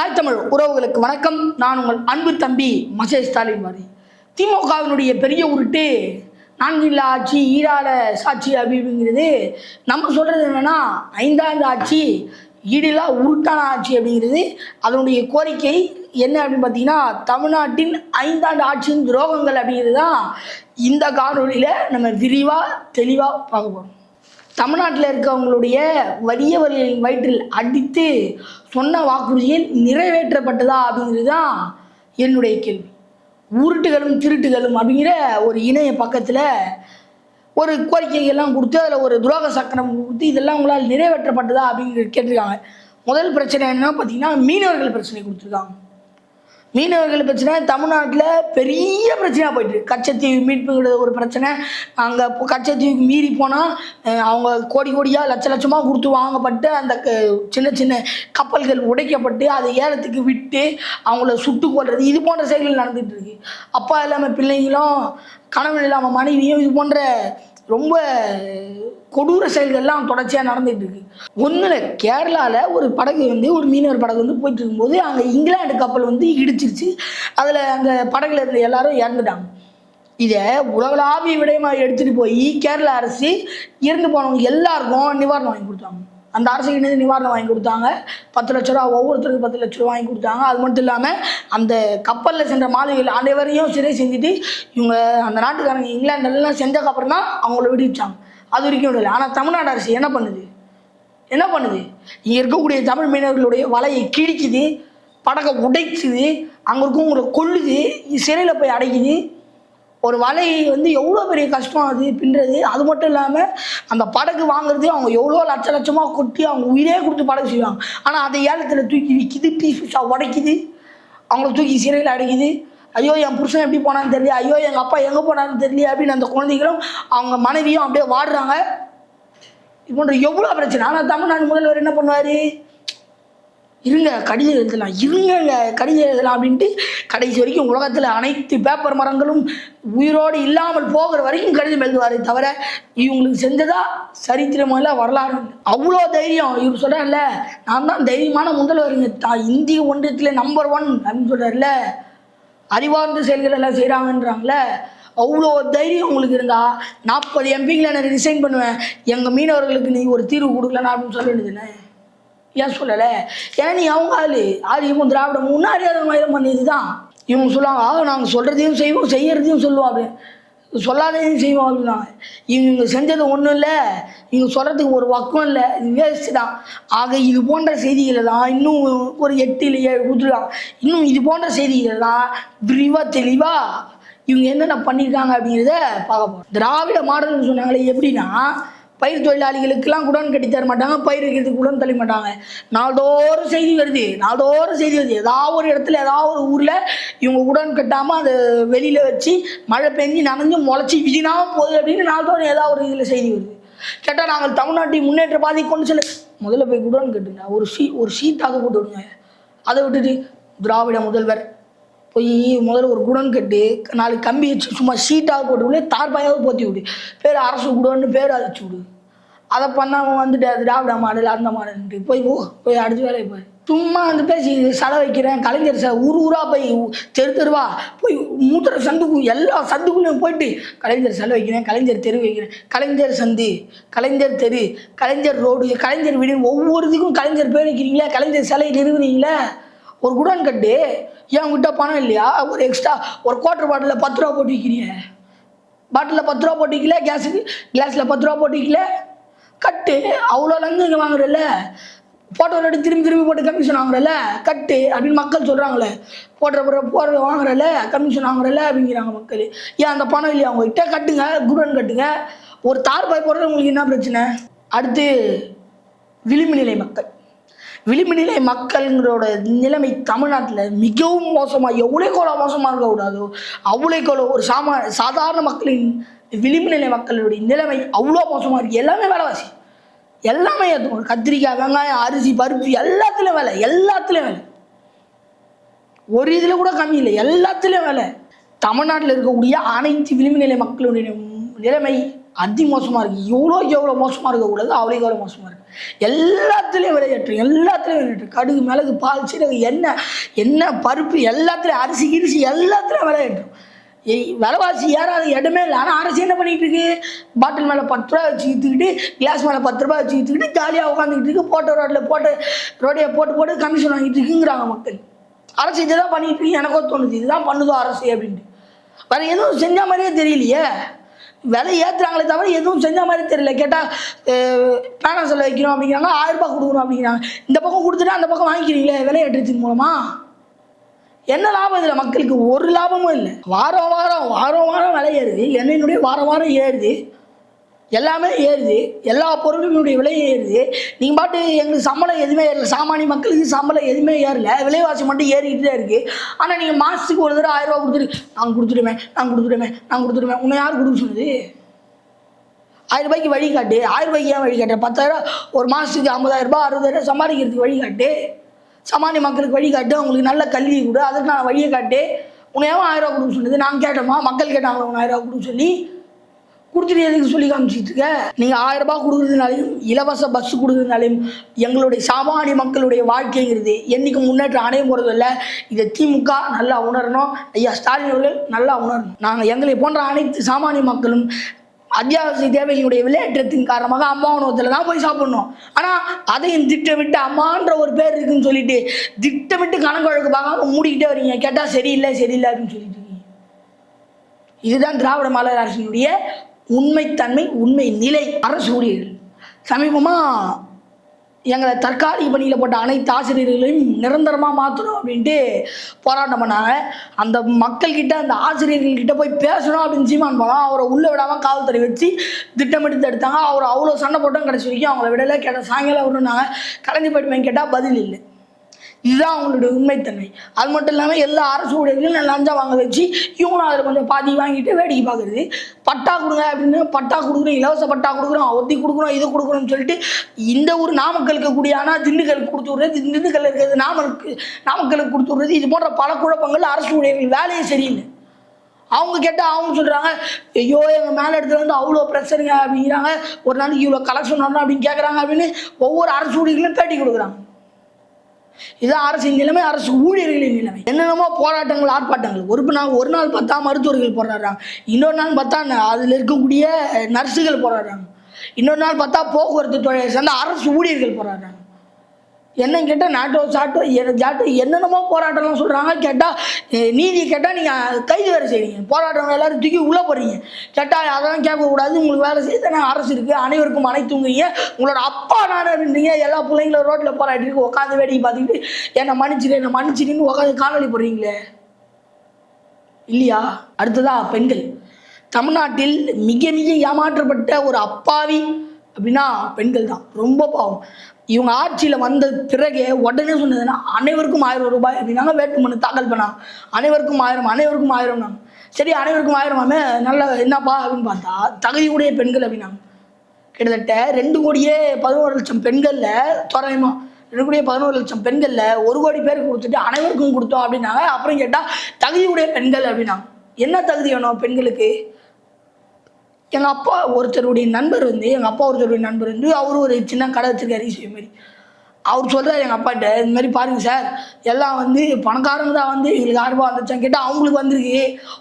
தாய் தமிழ் உறவுகளுக்கு வணக்கம். நான் உங்கள் அன்பு தம்பி மசே ஸ்டாலின் மாதிரி திமுகவினுடைய பெரிய உருட்டு நான்கில்லா ஆட்சி ஈராட சாட்சி அப்படிங்கிறது நம்ம சொல்கிறது என்னென்னா ஐந்தாண்டு ஆட்சி ஈடிலா உருட்டான ஆட்சி அப்படிங்கிறது. அதனுடைய கோரிக்கை என்ன அப்படின்னு பார்த்தீங்கன்னா தமிழ்நாட்டின் ஐந்தாண்டு ஆட்சியின் துரோகங்கள் அப்படிங்கிறது தான் இந்த காணொலியில் நம்ம விரிவாக தெளிவாக பார்க்க போகிறோம் தமிழ்நாட்டில் இருக்கவங்களுடைய வறியவர்களின் வயிற்றில் அடித்து சொன்ன வாக்குறுதியில் நிறைவேற்றப்பட்டதா அப்படிங்கிறது தான் என்னுடைய கேள்வி. உருட்டுகளும் திருட்டுகளும் அப்படிங்கிற ஒரு இணைய பக்கத்தில் ஒரு கோரிக்கைகள்லாம் கொடுத்து அதில் ஒரு துரோக சக்கரம் கொடுத்து இதெல்லாம் உங்களால் நிறைவேற்றப்பட்டதா அப்படிங்கிறது கேட்டிருக்காங்க. முதல் பிரச்சனை என்னன்னா பார்த்தீங்கன்னா மீனவர்கள் பிரச்சனை கொடுத்துருக்காங்க. மீனவர்கள் பிரச்சனை தமிழ்நாட்டில் பெரிய பிரச்சனையாக போயிட்டு கச்சத்தீவு மீட்புங்கிறது ஒரு பிரச்சனை. அங்கே கச்சத்தீவுக்கு மீறி போனால் அவங்க கோடி கோடியாக லட்ச லட்சமாக கொடுத்து வாங்கப்பட்டு அந்த க- சின்ன சின்ன கப்பல்கள் உடைக்கப்பட்டு அதை ஏலத்துக்கு விட்டு அவங்கள சுட்டு கொள்வது இது போன்ற செயல்கள் நடந்துட்டு இருக்கு. அப்பா இல்லாமல் பிள்ளைங்களும் கணவன் இல்லாமல் மனைவியும் இது போன்ற ரொம்ப கொடூர செயல்கள்லாம் தொடர்ச்சியாக நடந்துட்டு இருக்கு ஒன்றும் கேரளாவில் ஒரு படகு வந்து ஒரு மீனவர் படகு வந்து போயிட்டு இருக்கும்போது அங்கே இங்கிலாந்து கப்பல் வந்து இடிச்சிருச்சு. அதில் அந்த படகுல இருந்த எல்லாரும் இறந்துட்டாங்க. இதை உலகளாவிய விடயமாக எடுத்துகிட்டு போய் கேரளா அரசு இறந்து போனவங்க எல்லாருக்கும் நிவாரணம் வாங்கி கொடுத்தாங்க. அந்த அரசு இணைந்து நிவாரணம் வாங்கி கொடுத்தாங்க. பத்து லட்ச ரூபா ஒவ்வொருத்தருக்கு பத்து லட்ச ரூபா வாங்கி கொடுத்தாங்க. அது மட்டும் இல்லாமல் அந்த கப்பலில் சென்ற மாலுமிகள் அனைவரையும் சிறை செஞ்சுட்டு இவங்க அந்த நாட்டுக்காரங்க இங்கிலாந்துலாம் செஞ்சதுக்கப்புறம் தான் அவங்கள விடுவிச்சாங்க. அது வரைக்கும் விடலை ஆனால் தமிழ்நாடு அரசு என்ன பண்ணுது? என்ன பண்ணுது? இங்கே இருக்கக்கூடிய தமிழ் மீனவர்களுடைய வலையை கிழிக்குது படகை உடைக்குது அங்கே இருக்கவங்களை கொல்லுது சிறையில் போய் அடைக்குது. ஒரு வலை வந்து எவ்வளோ பெரிய கஷ்டம் அது பின்னுறது? அது மட்டும் இல்லாமல் அந்த படகு வாங்குறது அவங்க எவ்வளோ லட்ச லட்சமாக கொட்டி அவங்க உயிரே கொடுத்து படகு செய்வாங்க. ஆனால் அதை ஏலத்தில் தூக்கி விற்கிது பீஸ் பீஸாக உடைக்குது. அவங்கள தூக்கி சிறையில் அடைக்குது. ஐயோ என் புருஷன் எப்படி போனான்னு தெரியல. ஐயோ எங்கள் அப்பா எங்கே போனான்னு தெரியல அப்படின்னு அந்த குழந்தைகளும் அவங்க மனைவியும் அப்படியே வாடுறாங்க. இது போன்ற எவ்வளோ பிரச்சனை. ஆனால் தமிழ்நாடு முதல்வர் என்ன பண்ணுவார்? இருங்க கடிதம் எழுதலாம். இருங்கங்க கடிதம் எழுதலாம் அப்படின்ட்டு கடைசி வரைக்கும் உலகத்தில் அனைத்து பேப்பர் மரங்களும் உயிரோடு இல்லாமல் போகிற வரைக்கும் கடிதம் எழுதுவாரே தவிர இவங்களுக்கு செஞ்சதா சரித்திரமில்ல வரலாறு அவ்வளோ தைரியம். இவர் சொல்கிறார்ல நான் தான் தைரியமான முதல்வருங்க. தான் இந்திய ஒன்றியத்தில் நம்பர் ஒன் அப்படின்னு சொல்கிறார்ல அறிவார்ந்த செயல்கள் எல்லாம் செய்கிறாங்கன்றாங்கள அவ்வளோ தைரியம் உங்களுக்கு இருந்தா நாற்பது எம்பிங்களை நான் ரிசைன் பண்ணுவேன். எங்கள் மீனவர்களுக்கு நீ ஒரு தீர்வு கொடுக்கலன்னா அப்படின்னு சொல்ல வேண்டியதுன்னு ஏன் சொல்லலை? ஏன்னா நீ அவங்க ஆளு. ஆள் இவங்க திராவிட முன்னாடி மயிலம் பண்ணியது தான் இவங்க சொல்லுவாங்க ஆக நாங்கள் சொல்கிறதையும் செய்வோம் செய்யறதையும் சொல்லுவோம் அப்படின்னு சொல்லாததையும் செய்வோம் அப்படின்னாங்க. இவங்க செஞ்சது ஒன்றும் இல்லை. இவங்க சொல்கிறதுக்கு ஒரு பக்கம் இல்லை. இது வேஸ்ட்டு தான். ஆக இது போன்ற செய்திகளை தான் இன்னும் ஒரு எட்டு இல்லை ஏழு கொடுத்துருக்காங்க. இன்னும் இது போன்ற செய்திகளை தான் விரிவாக தெளிவாக இவங்க என்னென்ன பண்ணியிருக்காங்க அப்படிங்கிறத பார்க்க போகிறோம் திராவிட மாடல்னு சொன்னாங்களே எப்படின்னா பயிர் தொழிலாளிகளுக்கெல்லாம் குடன் கட்டி தர மாட்டாங்க பயிர் வைக்கிறதுக்கு குடன் தள்ள மாட்டாங்க. நாள்தோறும் செய்தி வருது நாள்தோறும் செய்தி வருது. ஏதாவது ஒரு இடத்துல ஏதாவது ஒரு ஊரில் இவங்க குடன் கட்டாமல் அதை வெளியில் வச்சு மழை பெஞ்சு நனைஞ்சு முளைச்சி வீணாக போகுது அப்படின்னு நாள்தோறும் ஏதாவது ஒரு இதில் செய்தி வருது. கேட்டால் நாங்கள் தமிழ்நாட்டை முன்னேற்ற பாதை கொண்டு செல்ல முதல்ல போய் குடன் கட்டுங்க. ஒரு ஷீ ஒரு ஷீட்டாக போட்டு விடுங்க. அதை விட்டுட்டு திராவிட முதல்வர் போய் முதல்ல ஒரு குடன் கட்டு நாலு கம்பி வச்சு சும்மா ஷீட்டாக போட்டு விடு தார்பாயாவது போத்தி விடு. பேர் அரசு குடோன்னு பேர் அழைச்சி விடு. அதை பண்ணாமல் வந்துட்டு அது திராவிட மாடல் அந்த மாடல்ன்ட்டு. போய் போ போய் அடுத்த வேலையை போய் சும்மா வந்து பேசி செலை வைக்கிறேன் கலைஞர் சார் ஊர் ஊராக போய் தெரு தெருவா போய் மூத்திர சந்துக்கு எல்லா சந்துக்குள்ளேயும் போயிட்டு கலைஞர் செலை வைக்கிறேன் கலைஞர் தெரு வைக்கிறேன். கலைஞர் சந்து கலைஞர் தெரு கலைஞர் ரோடு கலைஞர் வீடு ஒவ்வொரு இதுக்கும் கலைஞர் பேர் வைக்கிறீங்களா கலைஞர் சிலை நிறுவுறீங்களா? ஒரு குடோன் கட்டு. ஏன் உங்ககிட்ட பணம் இல்லையா? ஒரு எக்ஸ்ட்ரா ஒரு குவார்டர் பாட்டிலில் பத்து ரூபா போட்டு விற்கிறீங்க பாட்டிலில் பத்து ரூபா போட்டு விற்கல கேஸுக்கு கிளாஸில் பத்து ரூபா போட்டு விற்கல கட்டு. அவ்வளோ லங்கு இங்கே வாங்குறல போட்டோ எடுத்து திரும்பி திரும்பி போட்டு கமிஷன் வாங்குறல கட்டு அப்படின்னு மக்கள் சொல்கிறாங்களே போடுற போடுற போடுற வாங்குறல கமிஷன் வாங்குறல அப்படிங்கிறாங்க மக்கள். ஏன் அந்த பணம் இல்லையா அவங்ககிட்ட? கட்டுங்க குடோன் கட்டுங்க. ஒரு தார் பாய் போடுறது உங்களுக்கு என்ன பிரச்சனை? அடுத்து விளிம்பு நிலை மக்கள். விளிம்புநிலை நிலை நிலைமை தமிழ்நாட்டில் மிகவும் மோசமாக எவ்வளோ எவ்வளோ மோசமாக இருக்கக்கூடாதோ அவ்வளோ எவ்வளோ ஒரு சாமா சாதாரண மக்களின் விளிம்புநிலை மக்களுடைய நிலைமை அவ்வளோ மோசமாக இருக்குது எல்லாமே விலைவாசி. எல்லாமே ஏற்றும் ஒரு கத்திரிக்காய் வெங்காயம் அரிசி பருப்பு எல்லாத்துலேயும் வேலை. எல்லாத்துலேயும் வேலை. ஒரு இதில் கூட கம்மி இல்லை. எல்லாத்துலேயும் விலை. தமிழ்நாட்டில் இருக்கக்கூடிய அனைத்து விளிம்புநிலை மக்களுடைய நிலைமை அதி மோசமாக இருக்குது எவ்வளோ எவ்வளோ மோசமாக இருக்கக்கூடாது அவ்வளோக்கு எவ்வளோ மோசமாக இருக்குது எல்லாத்துலேயும் விளையாட்டு எல்லாத்துலேயும் விளையாட்டு. கடுகு மிளகு பால் சீரகம் எண்ணெய் எண்ணெய் பருப்பு எல்லாத்துலேயும் அரிசி கிரிசி எல்லாத்துலேயும் விளையாட்டும் விலைவாசி ஏறாத இடமே இல்லை. ஆனால் அரசு என்ன பண்ணிகிட்டு இருக்கு? பாட்டில் மேலே பத்து ரூபா வச்சு விற்றுக்கிட்டு கிளாஸ் மேலே பத்து ரூபா வச்சு விற்றுக்கிட்டு ஜாலியாக உட்காந்துக்கிட்டு இருக்கு. போட்ட ரோட்டில் போட்டு ரோடையை போட்டு போட்டு கமிஷன் வாங்கிட்டு இருக்குங்கிறாங்க மக்கள். அரசு இதை தான் பண்ணிட்டு இருக்கு. எனக்கோ தோணுது. இதுதான் பண்ணுதோ அரசு அப்படின்ட்டு. வேற எதுவும் செஞ்ச மாதிரியே தெரியலையே. விலை ஏற்றுறாங்களே தவிர எதுவும் செஞ்ச மாதிரி தெரியல. கேட்டால் பேனா சொல்ல வைக்கணும் அப்படிங்கிறாங்க. ஆயிரம் ரூபாய் கொடுக்கணும் அப்படிங்கிறாங்க. இந்த பக்கம் கொடுத்துட்டா அந்த பக்கம் வாங்கிக்கிறீங்களே விலை ஏற்றத்தின் மூலமா? என்ன லாபம் இதில் மக்களுக்கு? ஒரு லாபமும் இல்லை. வாரம் வாரம் வாரம் வாரம் விலை ஏறுது. எண்ணெயினுடைய வாரம் வாரம் ஏறுது. எல்லாமே ஏறுது. எல்லா பொருளுடைய விலையும் ஏறுது. நீங்கள் பாட்டு எங்களுக்கு சம்பளம் எதுவுமே ஏறல. சாமானிய மக்களுக்கு சம்பளம் எதுவுமே ஏறல. விலைவாசி மட்டும் ஏறிக்கிட்டு தான் இருக்குது ஆனால் நீங்கள் மாதத்துக்கு ஒரு தடவை ஆயிரரூவா கொடுத்துருக்கு கொடுத்துட்டு நாங்கள் கொடுத்துடுமே நாங்கள் கொடுத்துடுமே நாங்கள் கொடுத்துடுமே உன்னை யார் கொடுக்க சொன்னது ஆயிரம் ரூபாய்க்கு வழி காட்டு. ஏன் வழிகாட்டு பத்தாயிரம் ஒரு மாதத்துக்கு ஐம்பதாயிரரூபா அறுபதாயிரம் சம்பாதிக்கிறதுக்கு வழிகாட்டு சாமானிய மக்களுக்கு வழிகாட்டு அவங்களுக்கு நல்ல கல்வி கொடு. அதற்கான நான் வழியை காட்டு. உன்னை ஏன் ஆயிரம் ரூபா கொடுக்க சொன்னது நாங்கள் கேட்டோமா? மக்கள் கேட்டாங்களா உன் ஆயிரரூவா கொடுக்க சொல்லி? கொடுத்துட்டு எதுக்கு சொல்லி காமிச்சிட்டு இருக்க? நீங்கள் ஆயிரம் ரூபாய் கொடுக்குறதுனாலையும் இலவச பஸ் கொடுக்குறதுனாலையும் எங்களுடைய சாமானிய மக்களுடைய வாழ்க்கைங்கிறது என்னைக்கு முன்னேற்றம் அடைய இல்லை. இதை திமுக நல்லா உணரணும். ஐயா ஸ்டாலின் அவர்கள் நல்லா உணரணும். நாங்கள் எங்களை போன்ற அனைத்து சாமானிய மக்களும் அத்தியாவசிய தேவைகளுடைய விளையாட்டத்தின் காரணமாக அம்மா உணவகத்தில் தான் போய் சாப்பிடணும். ஆனால் அதையும் திட்டமிட்டு அம்மான்ற ஒரு பேர் இருக்குன்னு சொல்லிட்டு திட்டமிட்டு கணக்கு வழக்கு பார்க்காம மூடிக்கிட்டே வரீங்க. கேட்டால் சரியில்லை சரியில்லை அப்படின்னு சொல்லிட்டு இருக்கீங்க. இதுதான் திராவிட மாடல் அரசினுடைய உண்மைத்தன்மை உண்மை நிலை அரசு ஊழியர்கள். சமீபமாக எங்களை தற்காலிக பணியில் போட்ட அனைத்து ஆசிரியர்களையும் நிரந்தரமாக மாற்றணும் அப்படின்ட்டு போராட்டம் பண்ணாங்க. அந்த மக்கள்கிட்ட அந்த ஆசிரியர்கள்கிட்ட போய் பேசணும் அப்படின்னு சீமான் போனால் அவரை உள்ளே விடாமல் காவல்துறை வச்சு திட்டமிட்டு தடுத்தாங்க அவர் அவ்வளோ சண்டை போட்டோம் கடைசி வரைக்கும் அவங்கள விடலை. கேட்டால் சாயங்காலம் விடுனாங்க கலந்து போயிட்டு கேட்டால் பதில் இல்லை. இதுதான் அவங்களுடைய உண்மைத்தன்மை. அது மட்டும் இல்லாமல் எல்லா அரசு ஊழியர்களும் லஞ்சம் வாங்க வச்சு இவங்களும் அதில் கொஞ்சம் பாதி வாங்கிட்டு வேடிக்கை பார்க்குறது. பட்டா கொடுங்க அப்படின்னு பட்டா கொடுக்குறோம் இலவச பட்டா கொடுக்குறோம் ஒத்தி கொடுக்குறோம் இது கொடுக்குறோம்னு சொல்லிட்டு இந்த ஊர் நாமக்கலுக்கு கூடிய ஆனால் திண்டுக்கலுக்கு கொடுத்து விட்றது திண்டுக்கல் இருக்கிறது நாமலுக்கு நாமக்கலுக்கு கொடுத்து விட்றது இது போன்ற பல குழப்பங்கள் அரசு ஊழியர்கள் வேலையே சரியில்லை. அவங்க கேட்டால் அவங்க சொல்கிறாங்க ஐயோ எங்கள் மேலே இடத்துல வந்து அவ்வளோ பிரச்சனைங்க அப்படிங்கிறாங்க. ஒரு நாளைக்கு இவ்வளோ கலெக்ஷன் வரணும் அப்படின்னு கேட்குறாங்க அப்படின்னு ஒவ்வொரு அரசு ஊழியர்களும் பேட்டி கொடுக்குறாங்க. இதுதான் அரசின் நிலைமை அரசு ஊழியர்களின் நிலைமை. என்னென்னமோ போராட்டங்கள் ஆர்ப்பாட்டங்கள். ஒரு நாள் ஒரு நாள் பார்த்தா மருத்துவர்கள் போராடுறாங்க. இன்னொரு நாள் பார்த்தா அதில் இருக்கக்கூடிய நர்ஸுகள் போராடுறாங்க. இன்னொரு நாள் பார்த்தா போக்குவரத்து தொழிலை சேர்ந்த அரசு ஊழியர்கள் போராடுறாங்க. என்னன்னு கேட்டால் நாட்டோ சாட்டோ எ- ஜாட்டோ என்னென்னமோ போராட்டம்லாம் சொல்கிறாங்க கேட்டால் நீதி கேட்டால் நீங்கள் கைது வேறு செய்வீங்க போராட்டம் எல்லோரும் தூக்கி உள்ளே போகிறீங்க கேட்டால் அதெல்லாம் கேட்கக்கூடாது. உங்களுக்கு வேலை செய்ய நான் அரசு இருக்குது அனைவருக்கும் அனைத்துங்கிறீங்க உங்களோட அப்பா நான் இருந்தீங்க எல்லா பிள்ளைங்களும் ரோட்டில் போராட்டிருக்கு உட்காந்து வேடிக்கை பார்த்துக்கிட்டு என்னை மன்னிச்சிடு என்னை மன்னிச்சிடுன்னு உட்காந்து காணொலி போடுறீங்களே. இல்லையா? அடுத்ததா பெண்கள். தமிழ்நாட்டில் மிக மிக ஏமாற்றப்பட்ட ஒரு அப்பாவி அப்படின்னா பெண்கள் தான். ரொம்ப பாவம். இவங்க ஆட்சியில் வந்த பிறகு உடனே சொன்னதுன்னா அனைவருக்கும் ஆயிரம் ரூபாய் அப்படின்னாங்க வேட்புமனு தாக்கல் பண்ணாங்க அனைவருக்கும் ஆயிரம் அனைவருக்கும் ஆயிரம் சரி அனைவருக்கும் ஆயிரமாமே நல்ல என்னப்பா? அப்படின்னு பார்த்தா தகுதியுடைய பெண்கள் அப்படின்னாங்க. கிட்டத்தட்ட ரெண்டு கோடியே பதினோரு லட்சம் பெண்களில் தோராயமாக ரெண்டு கோடியே பதினோரு லட்சம் பெண்களில் ஒரு கோடி பேருக்கு கொடுத்துட்டு அனைவருக்கும் கொடுத்தோம் அப்படின்னாங்க. அப்புறம் கேட்டால் தகுதியுடைய பெண்கள் அப்படின்னாங்க. என்ன தகுதி வேணும் பெண்களுக்கு? எங்கள் அப்பா ஒருத்தருடைய நண்பர் வந்து எங்கள் அப்பா ஒருத்தருடைய நண்பர் வந்து அவர் ஒரு சின்ன கடை வச்சிருக்காரு ஈஸ்வரி மாதிரி அவர் சொல்கிறார் எங்கள் அப்பாட்ட இந்த மாதிரி பாருங்கள் சார் எல்லாம் வந்து பணக்காரங்க தான் வந்து எங்களுக்கு ஆறுபா வந்துச்சான்னு கேட்டால் அவங்களுக்கு வந்திருக்கு.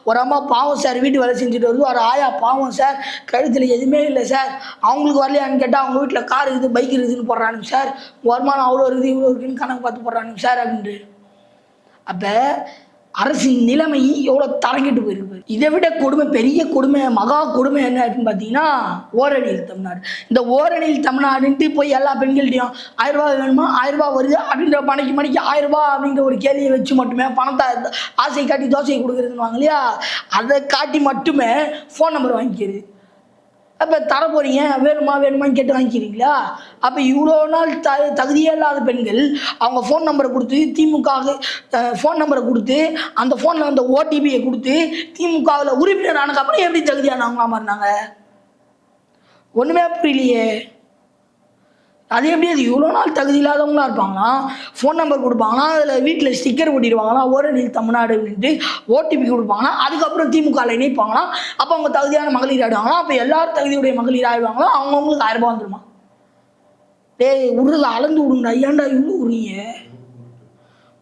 ஒரு அம்மா பாவம் சார் வீட்டு வேலை செஞ்சுட்டு வருது. ஒரு ஆயா பாவம் சார் கழுத்தில் எதுவுமே இல்லை சார். அவங்களுக்கு வரலையான்னு கேட்டால் அவங்க வீட்டில் கார் இருக்குது பைக் இருக்குதுன்னு போடுறானுங்க சார். வருமானம் அவ்வளோ இருக்குது இவ்வளோ இருக்குதுன்னு கணக்கு பார்த்து போடுறானுங்க சார் அப்படின்ட்டு. அப்போ அரசின் நிலைமை எவ்வளோ தரங்கிட்டு போயிருக்கு இதை விட கொடுமை பெரிய கொடுமை மகா கொடுமை என்ன அப்படின்னு பார்த்தீங்கன்னா ஓரணியில் தமிழ்நாடு. இந்த ஓரணியில் தமிழ்நாடுன்ட்டு போய் எல்லா பெண்கள்கிட்டையும் ஆயிரம் ரூபாய் வேணுமா? ஆயிரம் ரூபாய் வருது? அப்படின்ற பணிக்கு மணிக்கு ஆயிரம் ரூபாய் அப்படின்ற ஒரு கேள்வியை வச்சு மட்டுமே பணத்தை ஆசை காட்டி தோசையை கொடுக்குறதுன்னு வாங்க இல்லையா? அதை காட்டி மட்டுமே ஃபோன் நம்பர் வாங்கிக்கிறது. அப்போ தர போறீங்க வேணுமா வேணுமான்னு கேட்டு வாங்கிக்கிறீங்களா? அப்போ இவ்வளோ நாள் த தகுதியே இல்லாத பெண்கள் அவங்க ஃபோன் நம்பரை கொடுத்து திமுக ஃபோன் நம்பரை கொடுத்து அந்த ஃபோனில் அந்த ஓடிபியை கொடுத்து திமுகவில் உறுப்பினர் ஆனதுக்கப்புறம் எப்படி தகுதியானவங்களா மாறினாங்க? ஒன்றுமே புரியலையே. அது எப்படி அது இவ்வளோ நாள் தகுதி இல்லாதவங்களா இருப்பாங்களா? ஃபோன் நம்பர் கொடுப்பாங்களா? அதில் வீட்டில் ஸ்டிக்கர் ஒட்டிடுவாங்களா? ஓர தமிழ்நாடு அப்படின்ட்டு ஓடிபி கொடுப்பாங்களா? அதுக்கப்புறம் திமுகவில் இணைப்பாங்களா? அப்போ அவங்க தகுதியான மகளிர் ஆடுவாங்களா அப்போ எல்லாரும் தகுதியுடைய மகளிர் ஆடுவாங்களா அவங்கவுங்களுக்கு ஆயிரம் ரூபா வந்துடுமா டேய் உருளை அளந்து விடுங்கடா. ஏன்டா இவ்வளோ உருங்க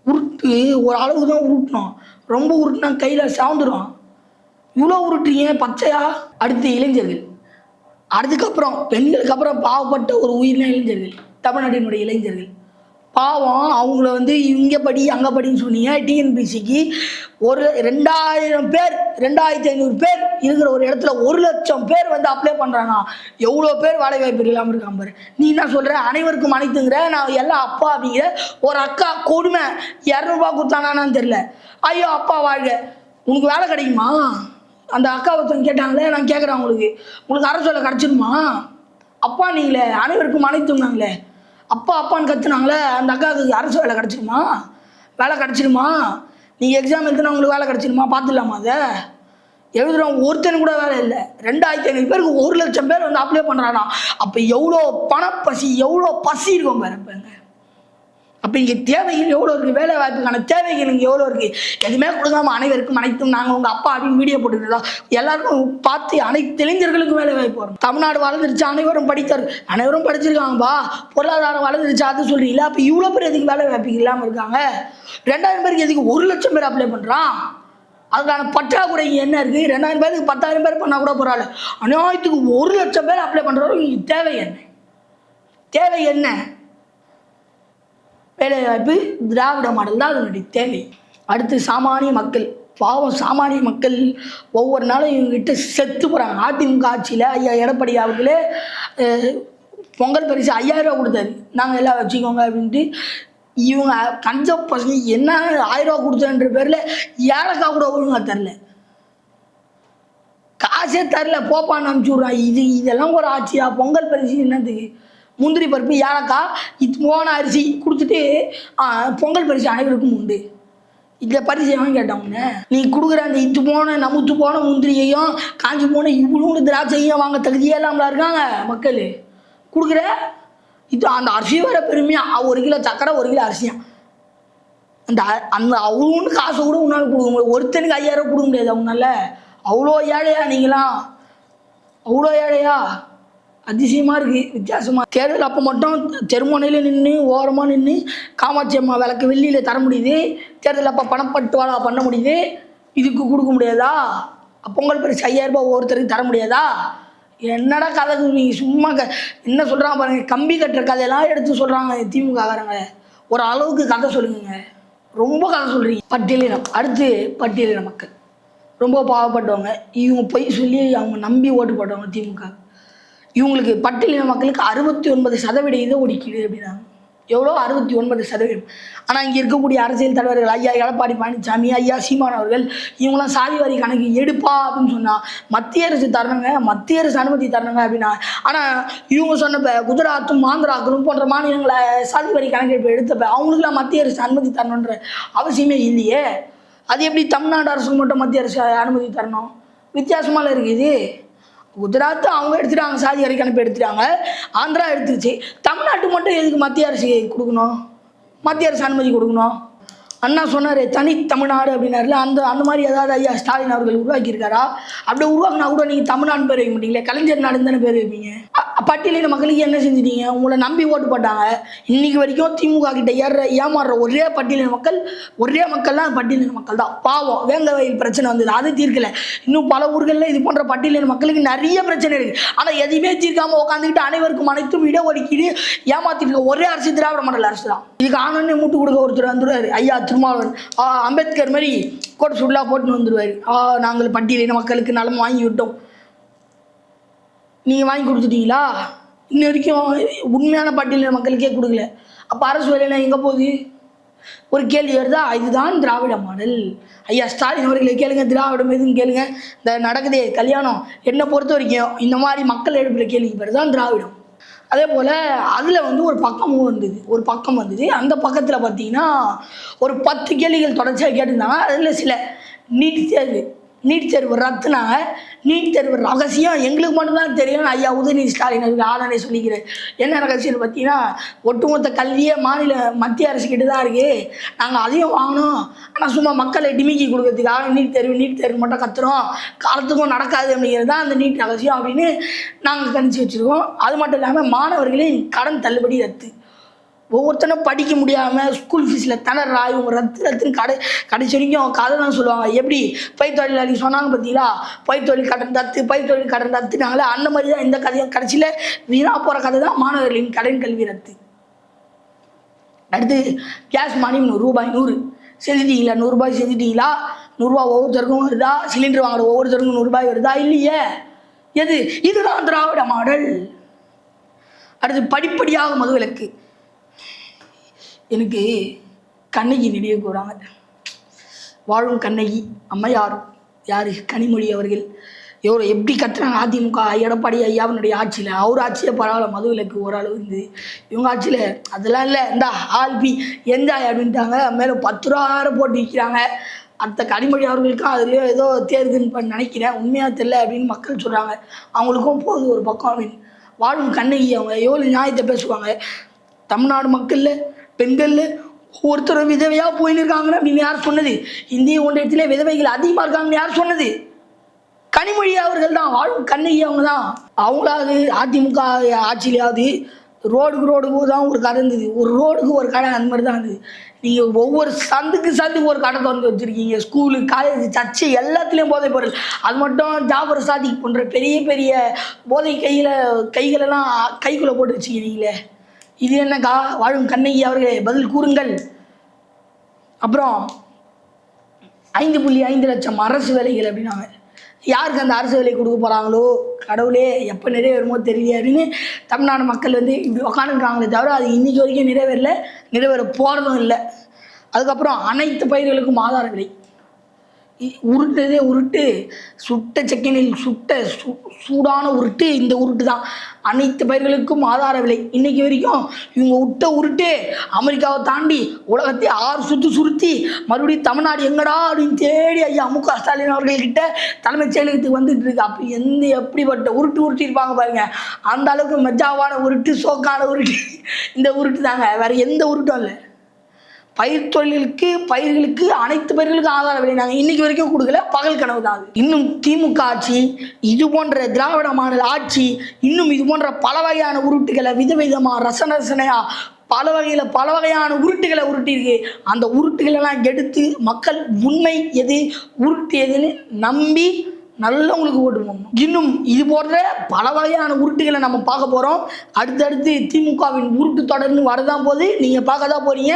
உருட்டு ஒரு அளவு தான் உருட்டணும். ரொம்ப உருட்டுனா கையில் சாந்துடும் இவ்வளோ உருட்டுறீங்க பச்சையா? அடுத்து இளைஞர்கள். அதுக்கப்புறம் பெண்களுக்கு அப்புறம் பாவப்பட்ட ஒரு உயிரின இளைஞர்கள் தமிழ்நாட்டினுடைய இளைஞர்கள். பாவம் அவங்கள வந்து இங்கே படி அங்கே படின்னு சொன்னீங்க டிஎன்பிசிக்கு ஒரு ரெண்டாயிரம் பேர் ரெண்டாயிரத்தி ஐநூறு பேர் இருக்கிற ஒரு இடத்துல ஒரு லட்சம் பேர் வந்து அப்ளை பண்ணுறாங்க எவ்வளோ பேர் வேலை வாய்ப்பு இல்லாமல் இருக்காம பாரு. நீ என்ன சொல்கிற அனைவருக்கும் அனைத்துங்கிற. நான் எல்லாம் அப்பா அப்படிங்கிற ஒரு அக்கா கொடுமை. இரநூறுபா கொடுத்தானான்னு தெரில ஐயோ அப்பா வாழ்க. உனக்கு வேலை கிடைக்குமா? அந்த அக்கா ஒருத்தன் கேட்டாங்களே நான் கேட்குறேன் உங்களுக்கு. உங்களுக்கு அரசு வேலை கிடச்சிருமா? அப்பா நீங்களே அனைவருக்கும் அனைத்துனாங்களே அப்பா அப்பான்னு கத்துனாங்களே அந்த அக்காவுக்கு அரசு வேலை கிடச்சிருமா? வேலை கிடச்சிருமா? நீங்கள் எக்ஸாம் எழுதுனா உங்களுக்கு வேலை கிடச்சிருமா? பார்த்துடலாமா அதை? எழுதுறவங்க ஒருத்தனுக்கு கூட வேலை இல்லை. ரெண்டாயிரத்தி ஐநூறு பேருக்கு ஒரு லட்சம் பேர் வந்து அப்ளை பண்ணுறானா அப்போ எவ்வளோ பணப்பசி எவ்வளோ பசி இருக்கும் பாருப்பாங்க அப்போ இங்கே தேவைகள் எவ்வளோ இருக்குது வேலை வாய்ப்புக்கான தேவைகள் இங்கே எவ்வளோ இருக்குது எதுவுமே கொடுக்காம அனைவருக்கும் அனைத்தும் நாங்கள் உங்கள் அப்பா அப்படின்னு வீடியோ போட்டுருந்தோம் எல்லாருக்கும் பார்த்து அனைத்து இளைஞர்களுக்கும் வேலை வாய்ப்பு வரும். தமிழ்நாடு வளர்ந்துருச்சு அனைவரும் படித்தார். அனைவரும் படிச்சிருக்காங்கப்பா பொருளாதாரம் வளர்ந்துருச்சு அது சொல்கிறீங்களா அப்போ இவ்வளோ பேர் எதுக்கு வேலை வாய்ப்பு இல்லாமல் இருக்காங்க? ரெண்டாயிரம் பேருக்கு எதுக்கு ஒரு லட்சம் பேர் அப்ளை பண்ணுறான் அதுக்கான பற்றாக்குறை என்ன இருக்குது ரெண்டாயிரம் பேருக்கு பத்தாயிரம் பேர் பண்ணால் கூட பரவாயில்ல. அநியாயத்துக்கு ஒரு லட்சம் பேர் அப்ளை பண்ணுறவங்க தேவை என்ன? தேவை என்ன? வேலைவாய்ப்பு திராவிட மாடல் தான் அதனுடைய தேவை. அடுத்து சாமானிய மக்கள். பாவம் சாமானிய மக்கள் ஒவ்வொரு நாளும் இவங்ககிட்ட செத்து போகிறாங்க அதிமுக ஆட்சியில் ஐயா எடப்பாடி அவர்களே பொங்கல் பரிசு ஐயாயிரம் ரூபா கொடுத்தாரு. நாங்கள் எல்லாம் வச்சுக்கோங்க அப்படின்ட்டு இவங்க கஞ்ச பசங்க என்ன ஆயிரம் ரூபா கொடுத்தன்ற பேரில் ஏலக்காய் கூட ஒழுங்கா தரல. காசே தரல. போப்பான்னு அனுப்பிச்சி விட்றான். இது இதெல்லாம் ஒரு ஆட்சியா? பொங்கல் பரிசு என்னத்துக்கு? முந்திரி பருப்பு ஏலக்காய் இது போன அரிசி கொடுத்துட்டு பொங்கல் பரிசு அனைவருக்கும் உண்டு. இந்த பரிசு எவன் கேட்டவங்க நீ கொடுக்குற அந்த இத்து போன நமுத்து போன முந்திரியையும் காஞ்சி போன இவ்வளோ திராட்சையும் வாங்க தகுதியே இல்லாமலா இருக்காங்க மக்கள். கொடுக்குற இது அந்த அரிசியை வர பெருமையாக ஒரு கிலோ சக்கரை ஒரு கிலோ அரிசியா? அந்த அந்த அவ்வளோன்னு காசை கூட உன்னால் கொடுக்க முடியாது. ஒருத்தனுக்கு ஐயாயிரம் கொடுக்க முடியாது அவனால அவ்வளோ ஏழையா நீங்களாம்? அவ்வளோ ஏழையா? அதிசயமாக இருக்குது வித்தியாசமாக தேர்தல் அப்போ மட்டும் தெருமனையில் நின்று ஓரமாக நின்று காமாட்சி அம்மா விளக்கு வெள்ளியில் தர முடியுது. தேர்தல் அப்போ பணப்பட்டுவாளா பண்ண முடியுது. இதுக்கு கொடுக்க முடியாதா? பொங்கல் பரிசு ஐயாயிரரூபா ஒவ்வொருத்தருக்கு தர முடியாதா? என்னடா கதை நீங்கள் சும்மா க என்ன சொல்கிறாங்க பாருங்க கம்பி கட்டுற கதையெல்லாம் எடுத்து சொல்கிறாங்க திமுககாரங்க. ஒரு அளவுக்கு கதை சொல்லுங்க. ரொம்ப கதை சொல்கிறீங்க பட்டியலினம். அடுத்து பட்டியலின மக்கள். ரொம்ப பாவப்பட்டவங்க. இவங்க பொய் சொல்லி அவங்க நம்பி ஓட்டு போட்டவங்க திமுக. இவங்களுக்கு பட்டியலின மக்களுக்கு அறுபத்தி ஒன்பது சதவீத இதை ஒதுக்கீடு அப்படின்னாங்க எவ்வளோ? அறுபத்தி ஒன்பது சதவீதம். ஆனால் இங்கே இருக்கக்கூடிய அரசியல் தலைவர்கள் ஐயா எடப்பாடி பழனிசாமி ஐயா சீமான் அவர்கள் இவங்களாம் சாதி வாரி கணக்கு எடுப்பா அப்படின்னு சொன்னால் மத்திய அரசு தரணுங்க மத்திய அரசு அனுமதி தரணுங்க அப்படின்னா ஆனால் இவங்க சொன்னப்ப குஜராத்தும் ஆந்திராக்களும் போன்ற மாநிலங்களை சாதிவாரி கணக்கெடுப்பு எடுத்தப்ப அவங்களுக்குலாம் மத்திய அரசு அனுமதி தரணுன்ற அவசியமே இல்லையே. அது எப்படி தமிழ்நாடு அரசுக்கு மட்டும் மத்திய அரசு அனுமதி தரணும்? வித்தியாசமால இருக்குது குஜராத் அவங்க எடுத்துட்டாங்க சாதி வரி கணப்பு எடுத்துட்டாங்க. ஆந்திரா எடுத்துருச்சு. தமிழ்நாட்டு மட்டும் எதுக்கு மத்திய அரசு கொடுக்கணும்? மத்திய அரசு அனுமதி கொடுக்கணும்? அண்ணா சொன்னார் தனி தமிழ்நாடு அப்படின்னாருல அந்த அந்த மாதிரி ஏதாவது ஐயா ஸ்டாலின் அவர்கள் உருவாக்கியிருக்காரா? அப்படி உருவாக்குனா கூட நீங்கள் தமிழ்நாடு பேர் வைக்க மாட்டீங்களே கலைஞர் நாடுன்னு தானே பேர் வைப்பீங்க? பட்டியலின மக்களுக்கு என்ன செஞ்சிட்டீங்க? உங்களை நம்பி ஓட்டு போட்டாங்க. இன்னைக்கு வரைக்கும் திமுக கிட்ட ஏற ஏமாறுற ஒரே பட்டியலின மக்கள் ஒரே மக்கள்லாம் பட்டியலின மக்கள் தான். பாவம் வேங்க வயல் பிரச்சனை வந்தது. அது தீர்க்கல. இன்னும் பல ஊர்களில் இது போன்ற பட்டியலின மக்களுக்கு நிறைய பிரச்சனை இருக்கு. ஆனால் எதையுமே தீர்க்காம உட்காந்துக்கிட்டு அனைவருக்கும் அனைத்தும் இடஒதுக்கீடு ஏமாத்திட்டு ஒரே அரசு திராவிட மண்டல அரசு தான். இதுக்கு ஆனோடனே மூட்டு கொடுக்க ஒருத்தர் வந்துருவாரு. ஐயா திருமாவளவன். அம்பேத்கர் மாதிரி கோட் சுல்லா போட்டுன்னு வந்துடுவாரு ஆ நாங்கள் பட்டியலின மக்களுக்கு நலம் வாங்கி விட்டோம் நீங்கள் வாங்கி கொடுத்துட்டீங்களா? இன்ன வரைக்கும் உண்மையான பட்டியலின மக்களுக்கே கொடுக்கல. அப்போ அரசு வேலையெல்லாம் எங்கே போகுது? ஒரு கேள்வி வருதா? இதுதான் திராவிட மாடல். ஐயா ஸ்டாலின் அவர்களை கேளுங்க திராவிடம் எதுன்னு கேளுங்க. இந்த நடக்குதே கல்யாணம். என்னை பொறுத்த வரைக்கும் இந்த மாதிரி மக்கள் எழுப்புல கேள்விக்கு பேர் தான் திராவிடம். அதே போல் அதில் வந்து ஒரு பக்கமும் வந்தது. ஒரு பக்கம் வந்தது. அந்த பக்கத்தில் பார்த்தீங்கன்னா ஒரு பத்து கேள்விகள் தொடர்ச்சியாக கேட்டிருந்தாங்க. அதில் சில நீட் தேர்வு. நீட் தேர்வு ரத்துனாங்க. நீட் தேர்வு ரகசியம் எங்களுக்கு மட்டும்தான் தெரியும். ஐயா உதயநிதி ஸ்டாலின் இருக்கு ஆளுநரை சொல்லிக்கிறேன் என்ன ரகசியம்னு பார்த்தீங்கன்னா ஒட்டுமொத்த கல்வியே மாநில மத்திய அரசு கிட்ட தான் இருக்குது நாங்கள் அதையும் வாங்கினோம் ஆனால் சும்மா மக்களை டிமிக்கி கொடுக்கறதுக்காக நீட் தேர்வு நீட் தேர்வு மட்டும் கத்துறோம். காலத்துக்கும் நடக்காது அப்படிங்கிறது தான் அந்த நீட் ரகசியம் அப்படின்னு நாங்கள் கணிச்சு வச்சுருக்கோம். அது மட்டும் இல்லாமல் மாணவர்களின் கடன் தள்ளுபடி ரத்து. ஒவ்வொருத்தனும் படிக்க முடியாமல் ஸ்கூல் ஃபீஸில் திணறா இவங்க ரத்து ரத்துன்னு கடை கடைசி வரைக்கும் கதை தான் சொல்லுவாங்க. எப்படி? பைத்தொழில் தொழிலாளி சொன்னாங்க பார்த்தீங்களா பைத்தொழில் கடன் தத்து பைத்தொழில் கடன் தத்துனாங்களே அந்த மாதிரி தான் இந்த கதையும் கடைசியில் வீணாக போகிற கதை தான் மாணவர்களின் கடன் கல்வி ரத்து. அடுத்து கேஸ் மானியம் நூறு ரூபாய் நூறு. செஞ்சுட்டீங்களா நூறுரூபாய் செஞ்சுட்டீங்களா நூறுரூவா ஒவ்வொருத்தருக்கும் வருதா? சிலிண்டர் வாங்குற ஒவ்வொருத்தருக்கும் நூறுரூபாய் வருதா? இல்லையே. எது? இதுதான் திராவிட மாடல். அடுத்து படிப்படியாக மதுவிலக்கு எனக்கு கண்ணகி நினைவு கூறாங்க வாழும் கண்ணகி அம்மையார் யார்? கனிமொழி அவர்கள். எவ்வளோ எப்படி கத்துறாங்க அதிமுக எடப்பாடி ஐயாவினுடைய ஆட்சியில். அவர் ஆட்சியே பரவாயில்ல மதுவிலக்கு ஓரளவு இருந்து. இவங்க ஆட்சியில் அதெல்லாம் இல்லை. இந்த ஆல்பி எந்த அப்படின்ட்டாங்க. மேலே பத்து ரூபா வேறு போட்டு விற்கிறாங்க அடுத்த கனிமொழி அவர்களுக்கும் அதுலேயோ ஏதோ தேர்துன்னு நினைக்கிறேன். உண்மையாக தெரில அப்படின்னு மக்கள் சொல்கிறாங்க அவங்களுக்கும் போகுது ஒரு பக்கம் அப்படின்னு. வாழும் கண்ணகி அவங்க எவ்வளோ நியாயத்தை பேசுவாங்க? தமிழ்நாடு மக்களில் பெண்களில் ஒருத்தர் விதவையாக போயின்னு இருக்காங்க அப்படின்னு யார் சொன்னது? இந்திய ஒன்றியத்திலே விதவைகள் அதிகமாக இருக்காங்கன்னு யார் சொன்னது? கனிமொழி அவர்கள் தான் வாழும் கண்ணகி அவங்க தான். அவங்களாவது அதிமுக ஆட்சியிலையாவது ரோடுக்கு ரோடுக்கு தான் ஒரு கடை இருந்தது. ஒரு ரோடுக்கு ஒரு கடை அந்த மாதிரி தான் இருந்தது. நீங்கள் ஒவ்வொரு சந்துக்கு சந்துக்கு ஒரு கடை திறந்து வச்சுருக்கீங்க. ஸ்கூலு காலேஜ் சர்ச்சு எல்லாத்துலேயும் போதை பொருள். அது மட்டும் ஜாபர் சாதிக் போன்ற பெரிய பெரிய போதை கையில் கைகளெல்லாம் கைக்குள்ளே போட்டு வச்சுக்கிறீங்களே. இது என்னக்கா வாழும் கண்ணகி அவர்களே பதில் கூறுங்கள். அப்புறம் ஐந்து புள்ளி ஐந்து லட்சம் அரசு வேலைகள் அப்படின்னாங்க. யாருக்கு அந்த அரசு வேலை கொடுக்க போகிறாங்களோ கடவுளே எப்போ நிறைவேறுமோ தெரியல அப்படின்னு தமிழ்நாடு மக்கள் வந்து இப்படி உக்காந்துருக்காங்களே தவிர அது இன்றைக்கி வரைக்கும் நிறைவேறல நிறைவேற போகிறதும் இல்லை. அதுக்கப்புறம் அனைத்து பயிர்களுக்கும் ஆதார விலை இ- உருட்டு. சுட்ட செக்கனில் சுட்ட சு சூடான உருட்டு இந்த உருட்டு தான் அனைத்து பயிர்களுக்கும் ஆதார விலை. இன்னைக்கு வரைக்கும் இவங்க விட்ட உருட்டு அமெரிக்காவை தாண்டி உலகத்தை ஆறு சுற்று சுருத்தி மறுபடியும் தமிழ்நாடு எங்கடா அப்படின்னு தேடி ஐயா மு க ஸ்டாலின் அவர்கள்கிட்ட தலைமைச் செயலகத்துக்கு வந்துட்டு இருக்கு. அப்படி எந்த எப்படிப்பட்ட உருட்டு உருட்டி இருப்பாங்க பாருங்க. அந்த அளவுக்கு மஜாவான உருட்டு சோக்கான உருட்டு. இந்த உருட்டு தாங்க வேற எந்த உருட்டும் இல்லை. பயிர் தொழிலுக்கு பயிர்களுக்கு அனைத்து பயிர்களுக்கும் ஆதார விலை நாங்கள் இன்னைக்கு வரைக்கும் கொடுக்கல. பகல் கனவு தான் அது. இன்னும் திமுக ஆட்சி இது போன்ற திராவிட மாநில ஆட்சி இன்னும் இது போன்ற பல வகையான உருட்டுகளை விதவிதமாக ரசன ரசனையா பல வகையில் பல வகையான உருட்டுகளை உருட்டியிருக்கு. அந்த உருட்டுகளெல்லாம் எடுத்து மக்கள் உண்மை எது உருட்டு எதுன்னு நம்பி நல்லவங்களுக்கு ஓட்டு போடணும். இன்னும் இது போன்ற பல வகையான உருட்டுகளை நம்ம பார்க்க போகிறோம் அடுத்தடுத்து திமுகவின் உருட்டு தொடர்ந்து வரதான் போது நீங்கள் பார்க்க தான் போகிறீங்க